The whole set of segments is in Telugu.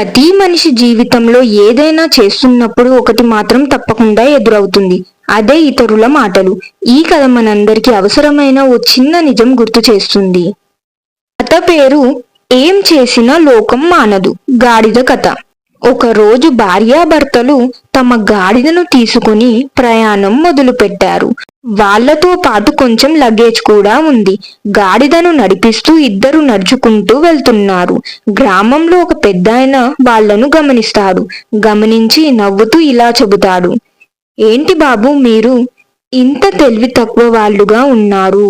ప్రతి మనిషి జీవితంలో ఏదైనా చేస్తున్నప్పుడు ఒకటి మాత్రం తప్పకుండా ఎదురవుతుంది. అదే ఇతరుల మాటలు. ఈ కథ మనందరికీ అవసరమైన ఓ చిన్న నిజం గుర్తు చేస్తుంది. కథ పేరు ఏం చేసినా లోకం మానదు. గాడిద కథ. ఒకరోజు భార్యాభర్తలు తమ గాడిదను తీసుకుని ప్రయాణం మొదలుపెట్టారు. వాళ్ళతో పాటు కొంచెం లగేజ్ కూడా ఉంది. గాడిదను నడిపిస్తూ ఇద్దరు నడుచుకుంటూ వెళ్తున్నారు. గ్రామంలో ఒక పెద్దాయన వాళ్ళను గమనిస్తాడు. గమనించి నవ్వుతూ ఇలా చెబుతాడు. ఏంటి బాబు మీరు ఇంత తెలివి తక్కువ వాళ్ళుగా ఉన్నారు.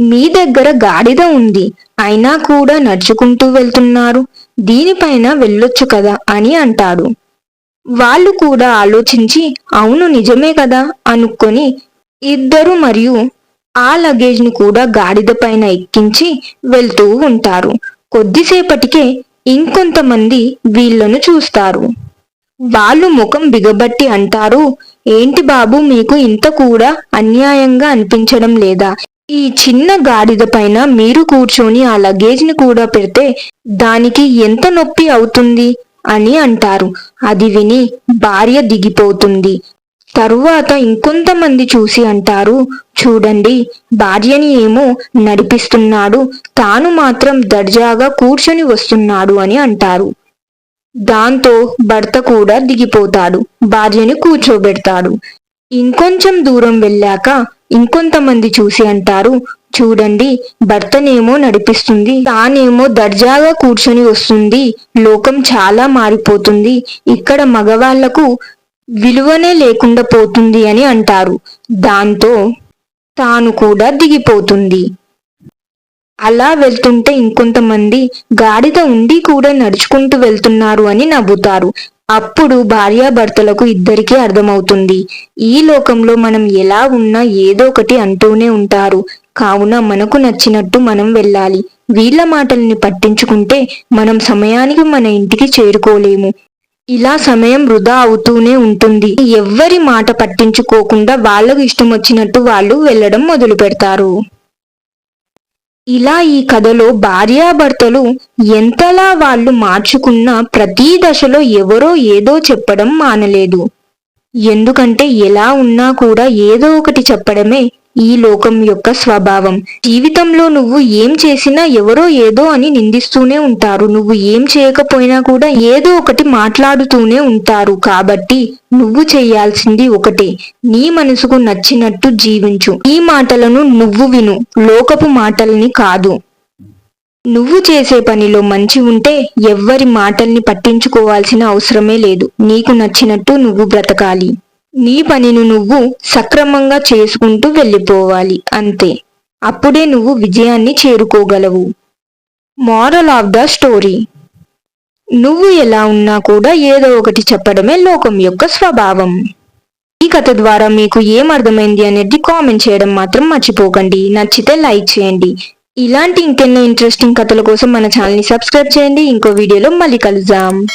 మీ దగ్గర గాడిద ఉంది. అయినా కూడా నడుచుకుంటూ వెళ్తున్నారు. దీనిపైన వెళ్ళొచ్చు కదా అని అంటాడు. వాళ్ళు కూడా ఆలోచించి అవును నిజమే కదా అనుకొని ఇద్దరు మరియు ఆ లగేజ్ని కూడా గాడిద పైన ఎక్కించి వెళ్తూ ఉంటారు. కొద్దిసేపటికే ఇంకొంతమంది వీళ్ళను చూస్తారు. వాళ్ళు ముఖం బిగబట్టి అంటారు ఏంటి బాబు మీకు ఇంత కూడా అన్యాయంగా అనిపించడం లేదా? ఈ చిన్న గాడిద పైన మీరు కూర్చొని ఆ లగేజ్ని కూడా పెడితే దానికి ఎంత నొప్పి అవుతుంది? అని అంటారు. అది విని భార్య దిగిపోతుంది. తరువాత ఇంకొంతమంది చూసి అంటారు చూడండి భార్యని ఏమో నడిపిస్తున్నాడు తాను మాత్రం దర్జాగా కూర్చొని వస్తున్నాడు అని అంటారు. దాంతో భర్త కూడా దిగిపోతాడు భార్యని కూర్చోబెడతాడు. ఇంకొంచెం దూరం వెళ్ళాక ఇంకొంతమంది చూసి అంటారు చూడండి భర్తనేమో నడిపిస్తుంది తానేమో దర్జాగా కూర్చొని వస్తుంది లోకం చాలా మారిపోతుంది ఇక్కడ మగవాళ్ళకు విలువనే లేకుండా పోతుంది అని అంటారు. దాంతో తాను కూడా దిగిపోతుంది. అలా వెళ్తుంటే ఇంకొంతమంది గాడిద ఉండి కూడా నడుచుకుంటూ వెళ్తున్నారు అని నవ్వుతారు. అప్పుడు భార్యాభర్తలకు ఇద్దరికీ అర్థమవుతుంది. ఈ లోకంలో మనం ఎలా ఉన్నా ఏదో ఒకటి అంటూనే ఉంటారు. కావున మనకు నచ్చినట్టు మనం వెళ్ళాలి. వీళ్ళ మాటల్ని పట్టించుకుంటే మనం సమయానికి మన ఇంటికి చేరుకోలేము. ఇలా సమయం వృధా అవుతూనే ఉంటుంది. ఎవ్వరి మాట పట్టించుకోకుండా వాళ్ళకు ఇష్టం వచ్చినట్టు వాళ్ళు వెళ్ళడం మొదలు పెడతారు ఇలా ఈ కథలో భార్యాభర్తలు ఎంతలా వాళ్ళు మార్చుకున్నా ప్రతి దశలో ఎవరో ఏదో చెప్పడం మానలేదు. ఎందుకంటే ఎలా ఉన్నా కూడా ఏదో ఒకటి చెప్పడమే ఈ లోకం యొక్క స్వభావం. జీవితంలో నువ్వు ఏం చేసినా ఎవరో ఏదో అని నిందిస్తూనే ఉంటారు. నువ్వు ఏం చేయకపోయినా కూడా ఏదో ఒకటి మాట్లాడుతూనే ఉంటారు. కాబట్టి నువ్వు చేయాల్సింది ఒకటే. నీ మనసుకు నచ్చినట్టు జీవించు. ఈ మాటలను నువ్వు విను. లోకపు మాటల్ని కాదు. నువ్వు చేసే పనిలో మంచి ఉంటే ఎవ్వరి మాటల్ని పట్టించుకోవాల్సిన అవసరమే లేదు. నీకు నచ్చినట్టు నువ్వు బ్రతకాలి. నీ పనిని నువ్వు సక్రమంగా చేసుకుంటూ వెళ్ళిపోవాలి అంతే. అప్పుడే నువ్వు విజయాన్ని చేరుకోగలవు. మారల్ ఆఫ్ ద స్టోరీ నువ్వు ఎలా ఉన్నా కూడా ఏదో ఒకటి చెప్పడమే లోకం యొక్క స్వభావం. ఈ కథ ద్వారా మీకు ఏం అర్థమైంది అనేది కామెంట్ చేయడం మాత్రం మర్చిపోకండి. నచ్చితే లైక్ చేయండి. ఇలాంటి ఇంకెన్నో ఇంట్రెస్టింగ్ కథల కోసం మన ఛానల్ని సబ్స్క్రైబ్ చేయండి. ఇంకో వీడియోలో మళ్ళీ కలుద్దాం.